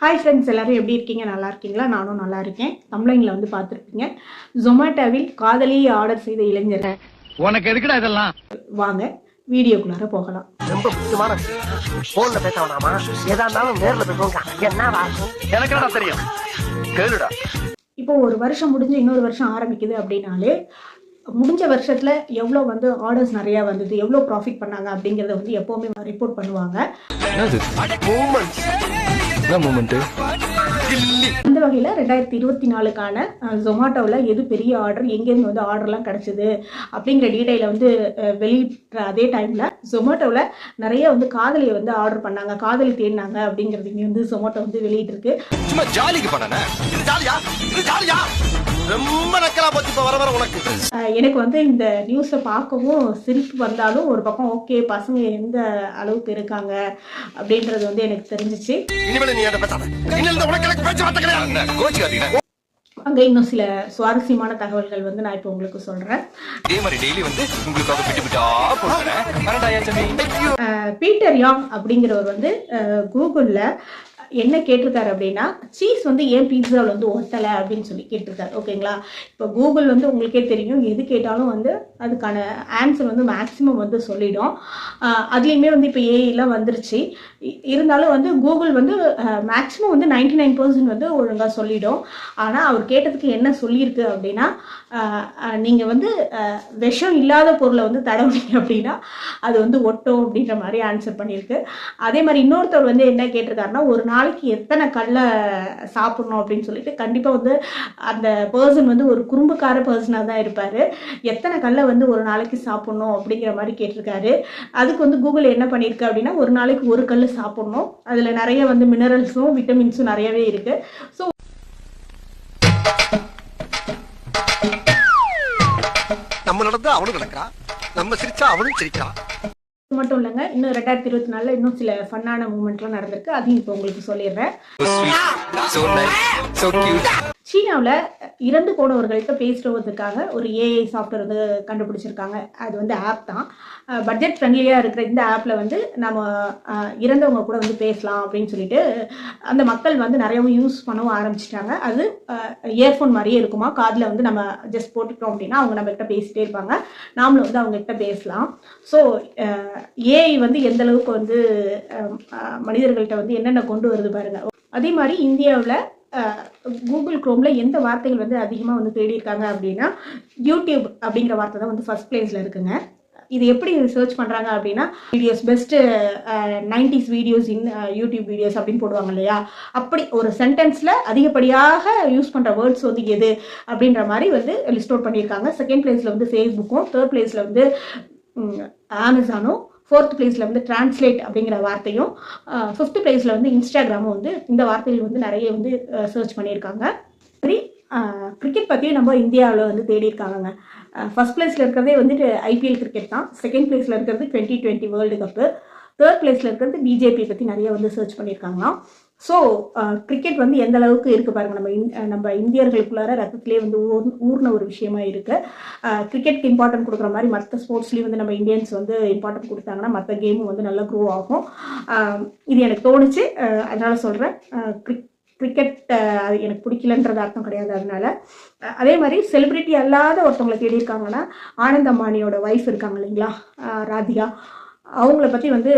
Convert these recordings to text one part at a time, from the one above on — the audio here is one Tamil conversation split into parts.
ஹாய் ஃப்ரெண்ட்ஸ் எல்லாரும் எப்படி இருக்கீங்க? நல்லா இருக்கீங்களா? நானும் நல்லா இருக்கேன். தமிழங்களை வந்து பார்த்துருப்பீங்க. ஜொமேட்டோவில் காதலியை ஆர்டர் செய்த இளைஞர். உனக்கு எதுக்குடா இதெல்லாம்? வாங்க வீடியோக்குள்ளார போகலாம். ரொம்ப முக்கியமான போன்ல பேச வேணாமா? எதா இருந்தாலும் நேர்ல பேசுவோங்க என்ன எனக்கு தெரியும். கேளுடா. இப்போ ஒரு வருஷம் முடிஞ்சு இன்னொரு வருஷம் ஆரம்பிக்குது அப்படின்னாலே முடிஞ்ச வருஷத்தில் எவ்வளோ வந்து ஆர்டர்ஸ் நிறையா வந்தது எவ்வளோ ப்ராஃபிட் பண்ணாங்க அப்படிங்கிறத வந்து எப்போவுமே ரிப்போர்ட் பண்ணுவாங்க. அந்த வகையில் ரெண்டாயிரத்தி இருபத்தி நாலுக்கான ஜொமாட்டோவில் எது பெரிய ஆர்டர் எங்கேருந்து வந்து ஆர்டர்லாம் கிடச்சிது அப்படிங்கிற டீட்டெயிலை வந்து வெளியிட்ட அதே டைமில் ஜொமாட்டோவில் நிறைய வந்து காதலியை வந்து ஆர்டர் பண்ணாங்க காதலி தேடினாங்க அப்படிங்கிறது இங்கே வந்து ஜொமாட்டோ வந்து வெளியிட்டிருக்கு. சும்மா ஜாலிக்கு பண்ணனே இது ஜாலியா இது ஜாலியா ரொம்ப எனக்கு வந்து இந்த நியூஸை பார்க்கவும் சிரிப்பு வந்தாலும் ஒரு பக்கம் ஓகே பசங்க எந்த அளவுக்கு இருக்காங்க அப்படின்றது வந்து எனக்கு தெரிஞ்சிச்சு. அங்கே இன்னும் சில சுவாரஸ்யமான தகவல்கள் வந்து நான் இப்போ உங்களுக்கு அஹ் பீட்டர் யாங் அப்படிங்கிறவர் வந்து கூகுளில் என்ன கேட்டிருக்காரு அப்படின்னா சீஸ் வந்து ஏன் பீட்சாவில் வந்து ஒட்டலை அப்படின்னு சொல்லி கேட்டிருக்காரு. ஓகேங்களா இப்போ கூகுள் வந்து உங்களுக்கே தெரியும் எது கேட்டாலும் வந்து அதுக்கான ஆன்சர் வந்து மேக்ஸிமம் வந்து சொல்லிடும். அதுலேயுமே வந்து இப்போ ஏஐலாம் வந்துருச்சு. இருந்தாலும் வந்து கூகுள் வந்து மேக்ஸிமம் வந்து நைன்டி நைன் பர்சன்ட் வந்து ஒழுங்காக சொல்லிடும். ஆனால் அவர் கேட்டதுக்கு என்ன சொல்லியிருக்கு அப்படின்னா நீங்கள் வந்து விஷம் இல்லாத பொருளை வந்து தடவுனீங்க அப்படின்னா அது வந்து ஒட்டும் அப்படின்ற மாதிரி ஆன்சர் பண்ணியிருக்கு. அதே மாதிரி இன்னொருத்தர் வந்து என்ன கேட்டிருக்காருன்னா ஒரு நாள் நாளைக்கு எத்தனை கல்லை சாப்பிட்ணும் அப்படின்னு சொல்லிட்டு கண்டிப்பாக வந்து அந்த பர்சன் வந்து ஒரு குறும்புக்கார பர்சனாக தான் இருப்பார். எத்தனை கல்லை வந்து ஒரு நாளைக்கு சாப்பிட்ணும் அப்படிங்கிற மாதிரி கேட்டிருக்காரு. அதுக்கு வந்து கூகுள் என்ன பண்ணியிருக்கு அப்படின்னா ஒரு நாளைக்கு ஒரு கல் சாப்பிட்ணும். அதில் நிறைய வந்து மினரல்ஸும் விட்டமின்ஸும் நிறையவே இருக்குது ஸோ நம்ம நடந்தா அவனும் நடக்கிறான். நம்ம சிரிச்சா அவனும் சிரிக்கிறான். மட்டும் இல்லைங்க. இன்னும் ரெண்டாயிரத்தி இருபத்தி நாலுல இன்னும் சில ஃபன்னான மூமெண்ட்லாம் நடந்திருக்கு. அதையும் இப்போ உங்களுக்கு சொல்லிடுறேன். சீனாவில் இறந்து போனவர்கள்ட்ட பேசுறதுக்காக ஒரு ஏஐ சாஃப்ட்வேர் வந்து கண்டுபிடிச்சிருக்காங்க. அது வந்து ஆப் தான். பட்ஜெட் ஃப்ரெண்ட்லியாக இருக்கிற இந்த ஆப்பில் வந்து நம்ம இறந்தவங்க கூட வந்து பேசலாம் அப்படின்னு சொல்லிட்டு அந்த மக்கள் வந்து நிறையவும் யூஸ் பண்ணவும் ஆரம்பிச்சிட்டாங்க. அது இயர்ஃபோன் மாதிரியே இருக்குமா? காதில் வந்து நம்ம ஜஸ்ட் போட்டுக்கிட்டோம் அப்படின்னா அவங்க நம்மகிட்ட பேசிட்டே இருப்பாங்க. நாமளும் வந்து அவங்ககிட்ட பேசலாம். ஸோ ஏஐ வந்து எந்த அளவுக்கு வந்து மனிதர்கள்ட்ட வந்து என்னென்ன கொண்டு வருது பாருங்கள் அதே மாதிரி இந்தியாவில் கூகுள் க்ரோமில் எந்த வார்த்தைகள் வந்து அதிகமாக வந்து தேடியிருக்காங்க அப்படின்னா யூடியூப் அப்படிங்கிற வார்த்தை தான் வந்து ஃபர்ஸ்ட் பிளேஸில் இருக்குங்க. இது எப்படி சர்ச் பண்ணுறாங்க அப்படின்னா videos best nineties videos in YouTube videos அப்படின்னு போடுவாங்க இல்லையா? அப்படி ஒரு சென்டென்ஸில் அதிகப்படியாக யூஸ் பண்ணுற வேர்ட்ஸ் வந்து எது அப்படின்ற மாதிரி வந்து லிஸ்ட் அவுட் பண்ணியிருக்காங்க. செகண்ட் பிளேஸில் வந்து ஃபேஸ்புக்கும் தேர்ட் பிளேஸில் வந்து அமேசானும் ஃபோர்த் பிளேஸில் வந்து டிரான்ஸ்லேட் அப்படிங்கிற வார்த்தையும் ஃபிஃப்த் பிளேஸில் வந்து இன்ஸ்டாகிராமும் வந்து இந்த வார்த்தைகள் வந்து நிறைய வந்து சர்ச் பண்ணியிருக்காங்க. சரி கிரிக்கெட் பற்றியும் நம்ம இந்தியாவில் வந்து தேடி இருக்காங்க ஃபர்ஸ்ட் பிளேஸில் இருக்கிறதே வந்துட்டு ஐபிஎல் கிரிக்கெட் தான். செகண்ட் பிளேஸில் இருக்கிறது twenty twenty world cup third பிளேஸில் இருக்கிறது பிஜேபி பற்றி நிறைய வந்து சர்ச் பண்ணியிருக்காங்களாம். ஸோ கிரிக்கெட் வந்து எந்த அளவுக்கு இருக்குது பாருங்க. நம்ம இந் நம்ம இந்தியர்களுக்குள்ளார ரத்தத்திலே வந்து ஊர் ஊர்ன ஒரு விஷயமா இருக்குது கிரிக்கெட்க்கு இம்பார்ட்டன்ட் கொடுக்குற மாதிரி மற்ற ஸ்போர்ட்ஸ்லேயும் வந்து நம்ம இந்தியன்ஸ் வந்து இம்பார்ட்டன்ட் கொடுத்தாங்கன்னா மற்ற கேமும் வந்து நல்லா க்ரோ ஆகும். இது எனக்கு தோணுச்சு. அதனால் அதனால சொல்கிறேன் கிரிக்கெட் அது எனக்கு பிடிக்கலன்றது அர்த்தம் கிடையாது அதனால. அதே மாதிரி செலிபிரிட்டி அல்லாத ஒருத்தவங்களை தேடி இருக்காங்கன்னா ஆனந்தமானியோட ஒய்ஃப் இருக்காங்க இல்லைங்களா? ராதிகா. அவங்கள பற்றி வந்து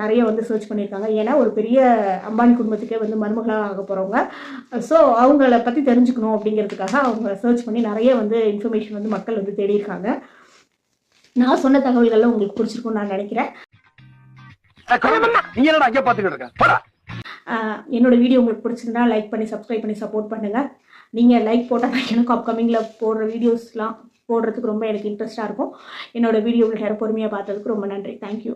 நிறைய வந்து சர்ச் பண்ணியிருக்காங்க. ஏன்னா ஒரு பெரிய அம்பானி குடும்பத்துக்கே வந்து மருமகளாக ஆக போகிறவங்க ஸோ அவங்கள பற்றி தெரிஞ்சுக்கணும் அப்படிங்கிறதுக்காக அவங்க சர்ச் பண்ணி நிறைய வந்து இன்ஃபர்மேஷன் வந்து மக்கள் வந்து தேடி இருக்காங்க நான் சொன்ன தகவல்கள்லாம் உங்களுக்கு பிடிச்சிருக்கும்னு நான் நினைக்கிறேன். என்னடா வீடியோ உங்களுக்கு பிடிச்சிருந்தா லைக் பண்ணி சப்ஸ்கிரைப் பண்ணி சப்போர்ட் பண்ணுங்கள் நீங்கள் லைக் போட்டால் எனக்கு அப்கமிங்கில் போடுற வீடியோஸ்லாம் போடுறதுக்கு ரொம்ப எனக்கு இன்ட்ரெஸ்ட்டாக இருக்கும். என்னோட வீடியோ நேரம் பொறுமையாக பார்த்ததுக்கு ரொம்ப நன்றி. தேங்க்யூ